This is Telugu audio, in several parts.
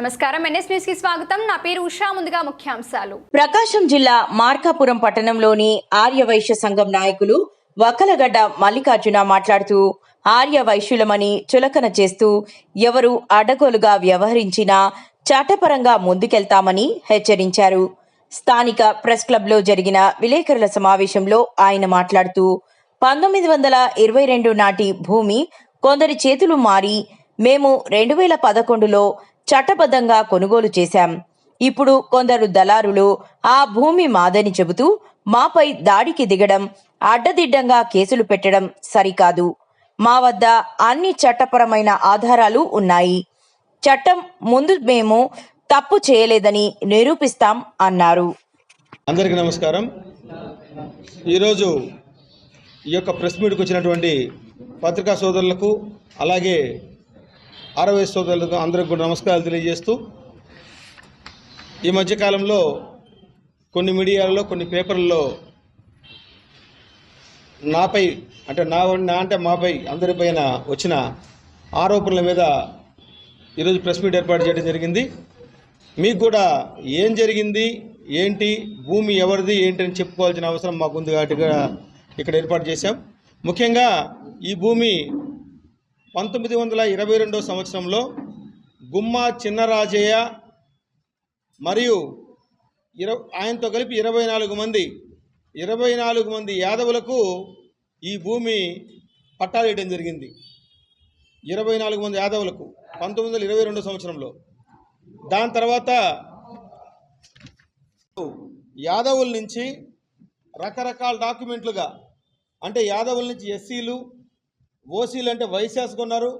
నమస్కారం. ఎన్ఎస్ న్యూస్కి స్వాగతం. నా పేరు ఉషా. ముందుగా ముఖ్యాంశాలు. ప్రకాశం జిల్లా మార్కాపురం పట్టణంలోని ఆర్యవైశ్య సంఘం నాయకులు వకలగడ్డ మల్లికార్జున మాట్లాడుతూ ఆర్య వైశ్యులమని చులకన చేస్తూ ఎవరు అడ్డగోలుగా వ్యవహరించినా చట్టపరంగా ముందుకెళ్తామని హెచ్చరించారు. స్థానిక ప్రెస్ క్లబ్లో జరిగిన విలేకరుల సమావేశంలో ఆయన మాట్లాడుతూ పంతొమ్మిది వందల ఇరవై రెండు నాటి భూమి కొందరి చేతులు మారి మేము రెండు వేల పదకొండులో చట్టబద్ధంగా కొనుగోలు చేశాం. ఇప్పుడు కొందరు దళారులు ఆ భూమి మాదని చెబుతూ మాపై దాడికి దిగడం అడ్డదిడ్డంగా కేసులు పెట్టడం సరికాదు. మా వద్ద అన్ని చట్టపరమైన ఆధారాలు ఉన్నాయి. చట్టం ముందు మేము తప్పు చేయలేదని నిరూపిస్తాం అన్నారు. అందరికీ నమస్కారం. ఈరోజు ఈ యొక్క ప్రెస్ మీట్కి వచ్చినటువంటి పత్రికా సోదరులకు అలాగే ఆరవై సోదరులకు అందరికి కూడా నమస్కారాలు తెలియజేస్తూ ఈ మధ్యకాలంలో కొన్ని మీడియాలలో కొన్ని పేపర్లలో నాపై అంటే నా నా అంటే మాపై అందరిపైన వచ్చిన ఆరోపణల మీద ఈరోజు ప్రెస్ మీట్ ఏర్పాటు చేయడం జరిగింది. మీకు కూడా ఏం జరిగింది ఏంటి భూమి ఎవరిది ఏంటి అని చెప్పుకోవాల్సిన అవసరం మాకుంది కాబట్టి ఇక్కడ ఏర్పాటు చేశాం. ముఖ్యంగా ఈ భూమి పంతొమ్మిది వందల ఇరవై రెండో సంవత్సరంలో గుమ్మా చిన్నరాజయ్య మరియు ఇర ఆయనతో కలిపి ఇరవై నాలుగు మంది ఇరవై నాలుగు మంది యాదవులకు ఈ భూమి పట్టాలేయడం జరిగింది. ఇరవై నాలుగు మంది యాదవులకు పంతొమ్మిది వందల ఇరవై రెండు సంవత్సరంలో. దాని తర్వాత యాదవుల నుంచి రకరకాల డాక్యుమెంట్లుగా అంటే యాదవుల నుంచి ఎస్సీలు ఓసీలు అంటే వైశాస్ కొన్నారు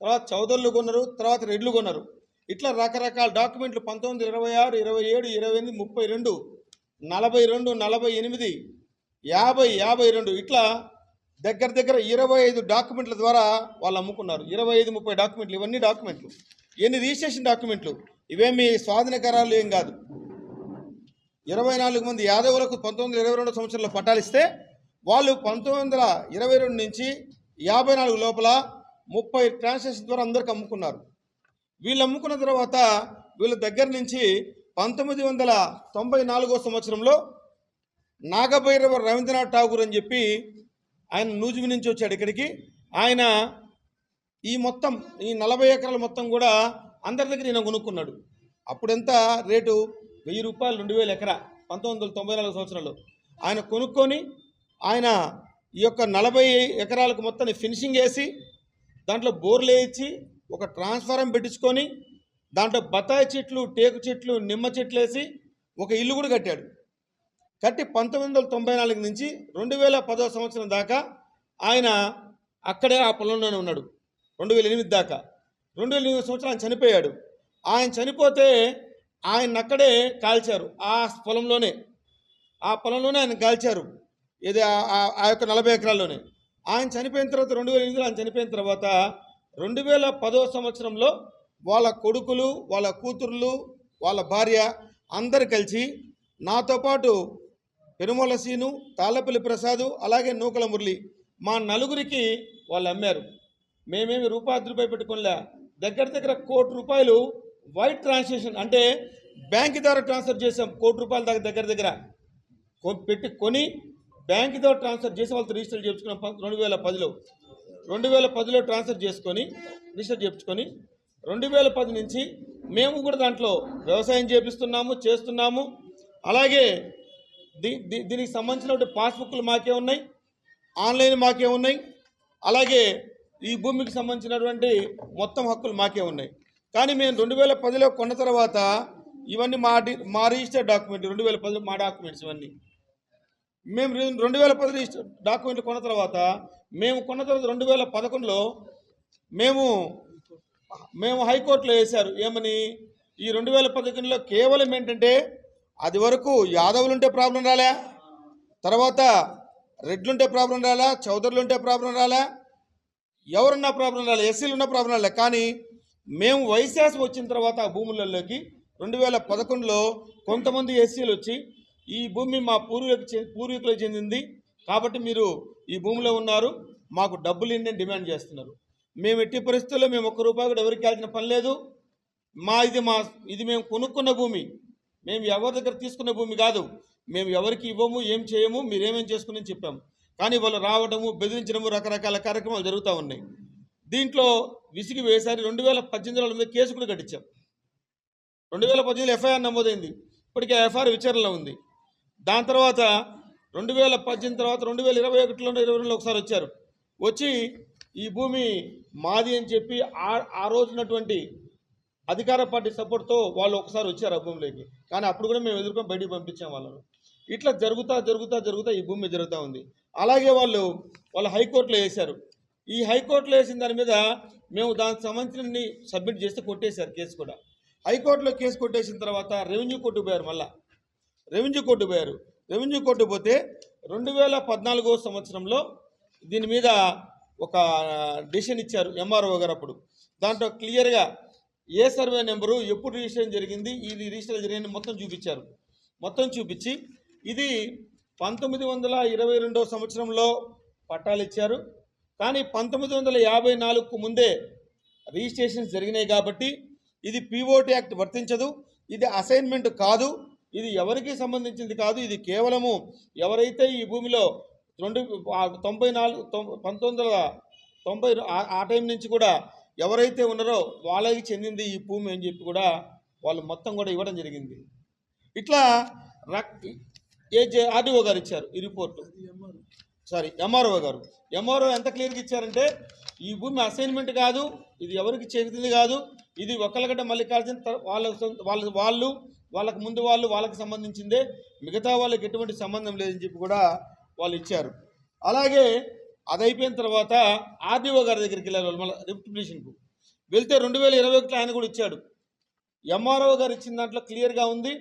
తర్వాత చౌదర్లు కొన్నారు తర్వాత రెడ్లు కొన్నారు. ఇట్లా రకరకాల డాక్యుమెంట్లు పంతొమ్మిది ఇరవై ఆరు ఇరవై ఏడు ఇరవై ఎనిమిది ముప్పై రెండు నలభై రెండు నలభై ఎనిమిది యాభై యాభై రెండు ఇట్లా దగ్గర దగ్గర ఇరవై ఐదు డాక్యుమెంట్ల ద్వారా వాళ్ళు అమ్ముకున్నారు. ఇరవై ఐదు ముప్పై డాక్యుమెంట్లు ఇవన్నీ డాక్యుమెంట్లు. ఎన్ని రిజిస్ట్రేషన్ డాక్యుమెంట్లు? ఇవేమి స్వాధీనకరాలు ఏం కాదు. ఇరవై నాలుగు మంది యాదవులకు పంతొమ్మిది వందల ఇరవై రెండు సంవత్సరంలో పట్టాలిస్తే వాళ్ళు పంతొమ్మిది వందల ఇరవై రెండు నుంచి యాభై నాలుగు లోపల ముప్పై ట్రాన్సాక్షన్ ద్వారా అందరికి అమ్ముకున్నారు. వీళ్ళు అమ్ముకున్న తర్వాత వీళ్ళ దగ్గర నుంచి పంతొమ్మిది వందల తొంభై నాలుగో సంవత్సరంలో నాగభైరవ రవీంద్రనాథ్ ఠాగూర్ అని చెప్పి ఆయన నూజివి నుంచి వచ్చాడు ఇక్కడికి. ఆయన ఈ మొత్తం ఈ నలభై ఎకరాల మొత్తం కూడా అందరి దగ్గర ఈయన కొనుక్కున్నాడు. అప్పుడెంత రేటు? వెయ్యి రూపాయలు రెండు వేల ఎకరా పంతొమ్మిది వందల తొంభై నాలుగు సంవత్సరంలో. ఆయన కొనుక్కొని ఆయన ఈ యొక్క నలభై ఎకరాలకు మొత్తాన్ని ఫినిషింగ్ వేసి దాంట్లో బోర్లు వేయించి ఒక ట్రాన్స్ఫారం పెట్టించుకొని దాంట్లో బత్తాయి చెట్లు టేకు చెట్లు నిమ్మ చెట్లు వేసి ఒక ఇల్లు కూడా కట్టాడు. కట్టి పంతొమ్మిది వందల తొంభై నాలుగు నుంచి రెండు వేల పదో సంవత్సరం దాకా ఆయన అక్కడే ఆ పొలంలోనే ఉన్నాడు. రెండు వేల ఎనిమిది దాకా. రెండు వేల ఎనిమిది సంవత్సరం ఆయన చనిపోయాడు. ఆయన చనిపోతే ఆయన అక్కడే కాల్చారు. ఆ పొలంలోనే. ఆ పొలంలోనే ఆయన కాల్చారు. ఇది ఆ- ఆ- యొక్క నలభై ఎకరాల్లోనే. ఆయన చనిపోయిన తర్వాత రెండు వేల ఎనిమిదిలో ఆయన చనిపోయిన తర్వాత రెండు వేల పదో సంవత్సరంలో వాళ్ళ కొడుకులు వాళ్ళ కూతుర్లు వాళ్ళ భార్య అందరు కలిసి నాతో పాటు పెనుమల సీను తాళ్ళపల్లి ప్రసాదు అలాగే నూకల మురళి మా నలుగురికి వాళ్ళు అమ్మారు. మేమేమి రూపాయి రూపాయి పెట్టుకోలే దగ్గర దగ్గర కోటి రూపాయలు వైట్ ట్రాన్సాక్షన్ అంటే బ్యాంక్ ద్వారా ట్రాన్స్ఫర్ చేసాం కోటి రూపాయల దాకా దగ్గర దగ్గర. పెట్టి కొని బ్యాంక్ ద్వారా ట్రాన్స్ఫర్ చేసి వాళ్ళతో రిజిస్టర్ చేయించుకున్నాం. రెండు వేల పదిలో. రెండు వేల పదిలో ట్రాన్స్ఫర్ చేసుకొని రిజిస్టర్ చేయించుకొని రెండు వేల పది నుంచి మేము కూడా దాంట్లో వ్యవసాయం చేపిస్తున్నాము చేస్తున్నాము. అలాగే దీ దీ- దీనికి సంబంధించిన పాస్బుక్లు మాకే ఉన్నాయి ఆన్లైన్ మాకే ఉన్నాయి. అలాగే ఈ భూమికి సంబంధించినటువంటి మొత్తం హక్కులు మాకే ఉన్నాయి. కానీ మేము రెండు వేల పదిలో కొన్న తర్వాత ఇవన్నీ మా మా రిజిస్టర్ డాక్యుమెంట్ రెండు వేల పదిలో మా డాక్యుమెంట్స్ ఇవన్నీ. మేము రెండు వేల పది డాక్యుమెంట్లు కొన్న తర్వాత మేము కొన్న తర్వాత రెండు వేల పదకొండులో మేము మేము హైకోర్టులో వేశారు. ఏమని? ఈ రెండు వేల పదకొండులో కేవలం ఏంటంటే అది వరకు యాదవులు ఉంటే ప్రాబ్లం రాలే? తర్వాత రెడ్లుంటే ప్రాబ్లం రాలే? చౌదరులు ఉంటే ప్రాబ్లం రాలే? ఎవరున్నా ప్రాబ్లం రాలే? ఎస్సీలు ఉన్న ప్రాబ్లం రాలే? కానీ మేము వైశాస్ వచ్చిన తర్వాత ఆ భూములలోకి రెండు వేల పదకొండులో కొంతమంది ఎస్సీలు వచ్చి ఈ భూమి మా పూర్వీకులకు చె- పూర్వీకులకు చెందింది. కాబట్టి మీరు ఈ భూమిలో ఉన్నారు. మాకు డబ్బులు ఇన్ని డిమాండ్ చేస్తున్నారు. మేము ఎట్టి పరిస్థితుల్లో మేము ఒక్క రూపాయి కూడా ఎవరికి వెళ్ళిన పని లేదు. మా ఇది మా ఇది మేము కొనుక్కున్న భూమి. మేము ఎవరి దగ్గర తీసుకున్న భూమి కాదు. మేము ఎవరికి ఇవ్వము ఏం చేయము మీరేమేం చేసుకుని చెప్పాము. కానీ వాళ్ళు రావడము బెదిరించడము రకరకాల కార్యక్రమాలు జరుగుతూ ఉన్నాయి. దీంట్లో విసిగి వేసారి రెండు వేల పద్దెనిమిది మీద కేసు కూడా కట్టించాం. రెండు వేల పద్దెనిమిది ఎఫ్ఐఆర్ నమోదైంది. ఇప్పటికే ఎఫ్ఐఆర్ విచారణలో ఉంది. దాని తర్వాత రెండు వేల పద్దెనిమిది తర్వాత రెండు వేల ఇరవై ఒకటిలో ఇరవై రెండులో ఒకసారి వచ్చారు. వచ్చి ఈ భూమి మాది అని చెప్పి ఆ ఆ రోజునటువంటి అధికార పార్టీ సపోర్ట్తో వాళ్ళు ఒకసారి వచ్చారు ఆ భూమిలోకి. కానీ అప్పుడు కూడా మేము ఎదుర్కొని బయటికి పంపించాం వాళ్ళను. ఇట్లా జరుగుతా జరుగుతా జరుగుతా ఈ భూమి జరుగుతూ ఉంది. అలాగే వాళ్ళు వాళ్ళు హైకోర్టులో వేశారు. ఈ హైకోర్టులో వేసిన దాని మీద మేము దానికి సంబంధించిన సబ్మిట్ చేస్తే కొట్టేశారు కేసు కూడా. హైకోర్టులో కేసు కొట్టేసిన తర్వాత రెవెన్యూ కొట్టుకుపోయారు పోయారు రెవెన్యూ కోర్టు పోయారు. రెవెన్యూ కోర్టు పోతే రెండు వేల పద్నాలుగో సంవత్సరంలో దీని మీద ఒక డిసిషన్ ఇచ్చారు ఎంఆర్ఓ గారు అప్పుడు. దాంట్లో క్లియర్గా ఏ సర్వే నెంబరు ఎప్పుడు రిజిస్ట్రేషన్ జరిగింది ఇది రిజిస్టర్ జరిగింది మొత్తం చూపించారు. మొత్తం చూపించి ఇది పంతొమ్మిది వందల ఇరవై రెండో సంవత్సరంలో పట్టాలు ఇచ్చారు. కానీ పంతొమ్మిది వందల యాభై నాలుగుకు ముందే రిజిస్ట్రేషన్స్ జరిగినాయి కాబట్టి ఇది పీఓటీ యాక్ట్ వర్తించదు. ఇది అసైన్మెంట్ కాదు. ఇది ఎవరికి సంబంధించింది కాదు ఇది కేవలము ఎవరైతే ఈ భూమిలో రెండు తొంభై నాలుగు పంతొమ్మిది వందల తొంభై ఆ- టైం నుంచి కూడా ఎవరైతే ఉన్నారో వాళ్ళకి చెందింది ఈ భూమి అని చెప్పి కూడా వాళ్ళు మొత్తం కూడా ఇవ్వడం జరిగింది. ఇట్లా రక్ ఏజే ఆర్డిఓ ఆర్డీఓ గారు ఇచ్చారు ఈ రిపోర్టు. సారీ ఎంఆర్ఓ గారు. ఎంఆర్ఓ ఎంత క్లియర్గా ఇచ్చారంటే ఈ భూమి అసైన్మెంట్ కాదు ఇది ఎవరికి చెందింది కాదు ఇది ఒక్కలగడ్డ మల్లికార్జున త- వాళ్ళ వాళ్ళ వాళ్ళు వాళ్ళకి ముందు వాళ్ళు వాళ్ళకి సంబంధించిందే మిగతా వాళ్ళకి ఎటువంటి సంబంధం లేదని చెప్పి కూడా వాళ్ళు ఇచ్చారు. అలాగే అది అయిపోయిన తర్వాత ఆర్డీఓ గారి దగ్గరికి వెళ్ళారు వాళ్ళు మళ్ళీ రిప్ట్ వెళ్తే రెండు వేల ఇరవై ఒకటిలో ఆయన కూడా ఇచ్చాడు. ఎంఆర్ఓ గారు ఇచ్చిన దాంట్లో క్లియర్గా ఉంది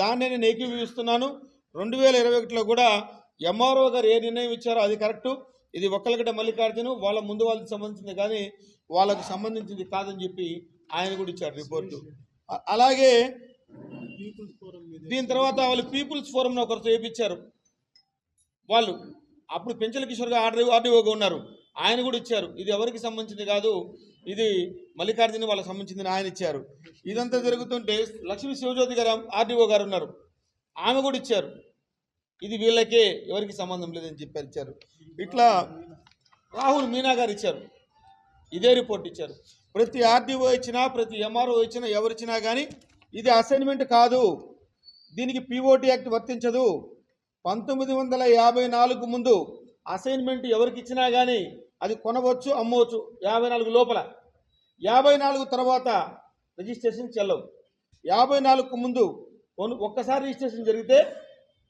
దాన్నే నేను ఏకీభవిస్తున్నాను రెండు వేల ఇరవై ఒకటిలో కూడా ఎంఆర్ఓ గారు ఏ నిర్ణయం ఇచ్చారో అది కరెక్టు. ఇది ఒక్కలగడ్డ మల్లికార్జును వాళ్ళ ముందు వాళ్ళకి సంబంధించింది కానీ వాళ్ళకు సంబంధించింది కాదని చెప్పి ఆయన కూడా ఇచ్చారు రిపోర్టు. అలాగే దీని తర్వాత వాళ్ళు పీపుల్స్ ఫోరంను ఒకరితో వేయించారు వాళ్ళు అప్పుడు పెంచల కిషోర్ గారు ఆర్డీ ఆర్డీఓగా ఉన్నారు. ఆయన కూడా ఇచ్చారు. ఇది ఎవరికి సంబంధించింది కాదు ఇది మల్లికార్జున వాళ్ళకి సంబంధించింది ఆయన ఇచ్చారు. ఇదంతా జరుగుతుంటే లక్ష్మీ శివజ్యోతి గారు ఆర్డీఓ గారు ఉన్నారు. ఆమె కూడా ఇచ్చారు. ఇది వీళ్ళకే ఎవరికి సంబంధం లేదని చెప్పారు ఇచ్చారు. ఇట్లా రాహుల్ మీనా గారు ఇచ్చారు. ఇదే రిపోర్ట్ ఇచ్చారు. ప్రతి ఆర్డీఓ ఇచ్చినా ప్రతి ఎంఆర్ఓ ఇచ్చినా ఎవరిచ్చినా కానీ ఇది అసైన్మెంట్ కాదు. దీనికి పిఓటి యాక్ట్ వర్తించదు. పంతొమ్మిది వందల యాభై నాలుగు ముందు అసైన్మెంట్ ఎవరికి ఇచ్చినా కానీ అది కొనవచ్చు అమ్మవచ్చు యాభై నాలుగు లోపల. యాభై నాలుగు తర్వాత రిజిస్ట్రేషన్ చెల్లవు. యాభై నాలుగుకు ముందు కొను ఒక్కసారి రిజిస్ట్రేషన్ జరిగితే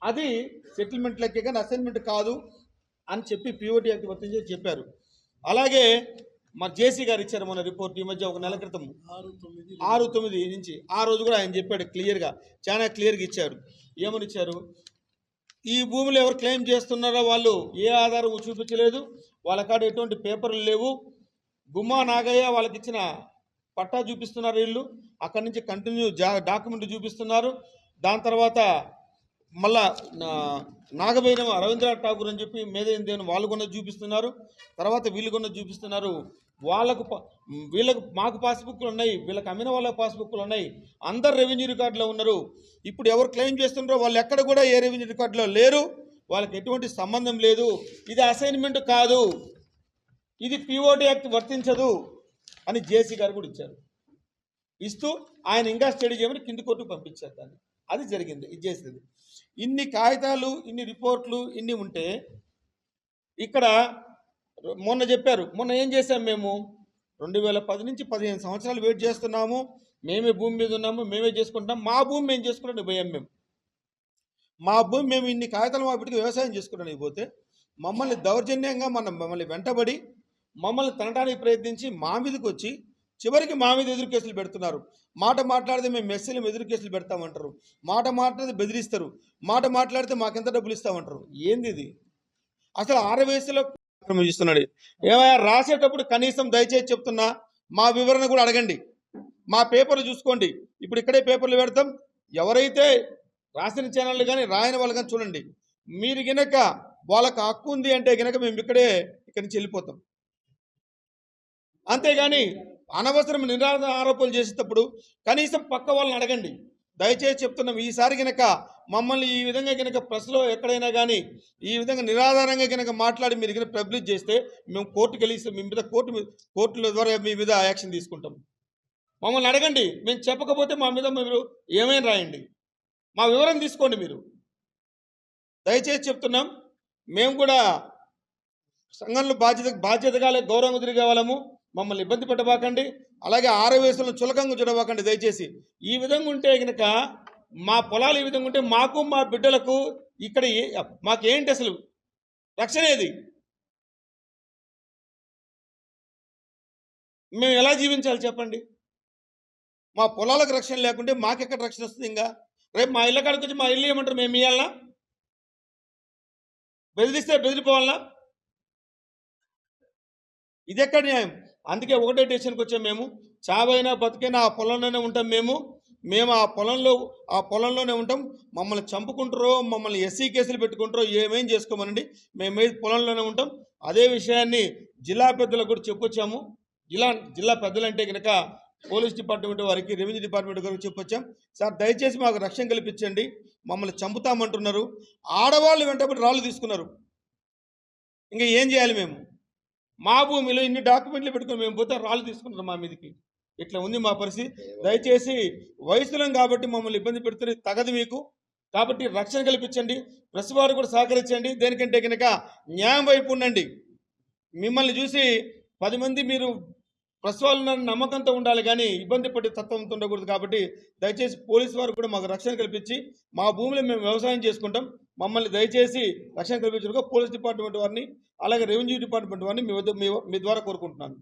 అది సెటిల్మెంట్ లెక్క కానీ అసైన్మెంట్ కాదు అని చెప్పి పిఓటి యాక్ట్ వర్తించి చెప్పారు. అలాగే మా జేసీ గారు ఇచ్చారు మన రిపోర్ట్ ఈ మధ్య ఒక నెల క్రితం. ఆరు తొమ్మిది నుంచి ఆ రోజు కూడా ఆయన చెప్పాడు క్లియర్గా చాలా క్లియర్గా ఇచ్చారు. ఏమని ఇచ్చారు? ఈ భూములు ఎవరు క్లెయిమ్ చేస్తున్నారో వాళ్ళు ఏ ఆధారం చూపించలేదు వాళ్ళ కాడ ఎటువంటి పేపర్లు లేవు. గుమ్మా నాగయ్య వాళ్ళకి ఇచ్చిన పట్టా చూపిస్తున్నారు వీళ్ళు. అక్కడి నుంచి కంటిన్యూ జా డాక్యుమెంట్ చూపిస్తున్నారు. దాని తర్వాత మళ్ళా నా- నాగభైరవ రవీంద్రనాథ్ ఠాగూర్ అని చెప్పి మేధేంది అని వాళ్ళు కొన్నది చూపిస్తున్నారు. తర్వాత వీళ్ళు కొన్నది చూపిస్తున్నారు. వాళ్ళకు వీళ్ళకు మాకు పాస్బుక్లు ఉన్నాయి. వీళ్ళకి అమ్మిన వాళ్ళ పాస్బుక్లు ఉన్నాయి. అందరు రెవెన్యూ రికార్డులో ఉన్నారు. ఇప్పుడు ఎవరు క్లెయిమ్ చేస్తున్నారో వాళ్ళు ఎక్కడ కూడా ఏ రెవెన్యూ రికార్డులో లేరు. వాళ్ళకి ఎటువంటి సంబంధం లేదు. ఇది అసైన్మెంట్ కాదు. ఇది పిఓటి యాక్ట్ వర్తించదు అని జేసీ గారు కూడా ఇచ్చారు. ఇస్తూ ఆయన ఇంకా స్టడీ చేయమని కింది కోర్టుకు పంపించారు దాన్ని. అది జరిగింది. ఇది చేసింది. ఇన్ని కాగితాలు ఇన్ని రిపోర్ట్లు ఇన్ని ఉంటే ఇక్కడ మొన్న చెప్పారు. మొన్న ఏం చేశాం మేము? రెండు వేల పది నుంచి పదిహేను సంవత్సరాలు వెయిట్ చేస్తున్నాము. మేమే భూమి మీద ఉన్నాము మేమే చేసుకుంటాం మా భూమి మేము చేసుకుంటాం పోయాం మేము. మా భూమి మేము ఇన్ని కాగితాలు మా బిడ్డకి వ్యవసాయం చేసుకుంటానికి పోతే మమ్మల్ని దౌర్జన్యంగా మనం మమ్మల్ని వెంటబడి మమ్మల్ని తనడానికి ప్రయత్నించి మా మీదకి వచ్చి చివరికి మా మీద ఎదురు కేసులు పెడుతున్నారు. మాట మాట్లాడితే మేము మెస్సీలు ఎదురు కేసులు పెడతామంటారు. మాట మాట్లాడితే బెదిరిస్తారు. మాట మాట్లాడితే మాకెంత డబ్బులు ఇస్తామంటారు. ఏంది ఇది? అసలు ఆరు వయసులో ఇస్తున్నాడు ఏమైనా రాసేటప్పుడు కనీసం దయచేసి చెప్తున్నా మా వివరణ కూడా అడగండి. మా పేపర్లు చూసుకోండి. ఇప్పుడు ఇక్కడే పేపర్లు పెడతాం. ఎవరైతే రాసిన ఛానళ్ళు కానీ రాయని వాళ్ళు కానీ చూడండి. మీరు గినక వాళ్ళకి హక్కు ఉంది అంటే గినక మేము ఇక్కడే ఇక్కడి నుంచి వెళ్ళిపోతాం. అంతేగాని అనవసరం నిరాధ ఆరోపణలు చేసేటప్పుడు కనీసం పక్క వాళ్ళని అడగండి. దయచేసి చెప్తున్నాం ఈసారి కనుక మమ్మల్ని ఈ విధంగా కనుక ప్రెస్లో ఎక్కడైనా కానీ ఈ విధంగా నిరాధారంగా కనుక మాట్లాడి మీరు కనుక పబ్లిష్ చేస్తే మేము కోర్టుకు వెళ్ళి మీ మీద కోర్టు కోర్టుల ద్వారా మీ మీద యాక్షన్ తీసుకుంటాం. మమ్మల్ని అడగండి. మేము చెప్పకపోతే మా మీద మీరు ఏమైనా రాయండి. మా వివరం తీసుకోండి మీరు. దయచేసి చెప్తున్నాం. మేము కూడా సంఘంలో బాధ్యత బాధ్యతగా గౌరవంగా తిరిగే వాళ్ళము. మమ్మల్ని ఇబ్బంది పెట్టబాకండి. అలాగే ఆరవేసులను చులకంగా చూడబాకండి దయచేసి. ఈ విధంగా ఉంటే కనుక మా పొలాలు ఈ విధంగా ఉంటే మాకు మా బిడ్డలకు ఇక్కడ ఏ- మాకేంటి అసలు రక్షణ ఏది? మేము ఎలా జీవించాలి చెప్పండి? మా పొలాలకు రక్షణ లేకుంటే మాకెక్కడ రక్షణ వస్తుంది ఇంకా? రేపు మా ఇళ్ళ కాడికి వచ్చి మా ఇల్లు ఏమంటారు? మేము ఇవ్వాలనా బెదిరిస్తే బెదిరిపోవాలనా ఇది ఎక్కడ న్యాయం? అందుకే ఒకటే డెసిషన్కి వచ్చాం మేము. చావైనా బతికైనా ఆ పొలంలోనే ఉంటాం మేము. మేము ఆ పొలంలో ఆ పొలంలోనే ఉంటాం. మమ్మల్ని చంపుకుంటారో మమ్మల్ని ఎస్సీ కేసులు పెట్టుకుంటారో ఏమేం చేసుకోమనండి. మేము పొలంలోనే ఉంటాం. అదే విషయాన్ని జిల్లా పెద్దలకు కూడా చెప్పొచ్చాము. జిల్లా జిల్లా పెద్దలంటే కనుక పోలీస్ డిపార్ట్మెంట్ వారికి రెవెన్యూ డిపార్ట్మెంట్ గారికి చెప్పొచ్చాం. సార్ దయచేసి మాకు రక్షణ కల్పించండి. మమ్మల్ని చంపుతామంటున్నారు. ఆడవాళ్ళు వెంటబడి రాళ్ళు తీసుకున్నారు. ఇంకా ఏం చేయాలి మేము? మా భూమిలో ఇన్ని డాక్యుమెంట్లు పెట్టుకుని మేము పోతే రాళ్ళు తీసుకుంటారు మా మీదకి. ఇట్లా ఉంది మా పరిస్థితి. దయచేసి వయసులం కాబట్టి మమ్మల్ని ఇబ్బంది పెడుతుంది తగదు మీకు. కాబట్టి రక్షణ కల్పించండి. ప్రెస్ వారు కూడా సహకరించండి. దేనికంటే కనుక న్యాయం వైపు ఉండండి. మిమ్మల్ని చూసి పది మంది మీరు ప్రెస్ వాళ్ళు నమ్మకంతో ఉండాలి కానీ ఇబ్బంది పడే తత్వంతో ఉండకూడదు కాబట్టి దయచేసి పోలీసు వారు కూడా మాకు రక్షణ కల్పించి మా భూమిలో మేము వ్యవసాయం చేసుకుంటాం. మమ్మల్ని దయచేసి రక్షణ కల్పించడానికి పోలీస్ డిపార్ట్మెంట్ వారిని అలాగే రెవెన్యూ డిపార్ట్మెంట్ వారిని మీ వద్ద మీ మీ ద్వారా కోరుకుంటున్నాను.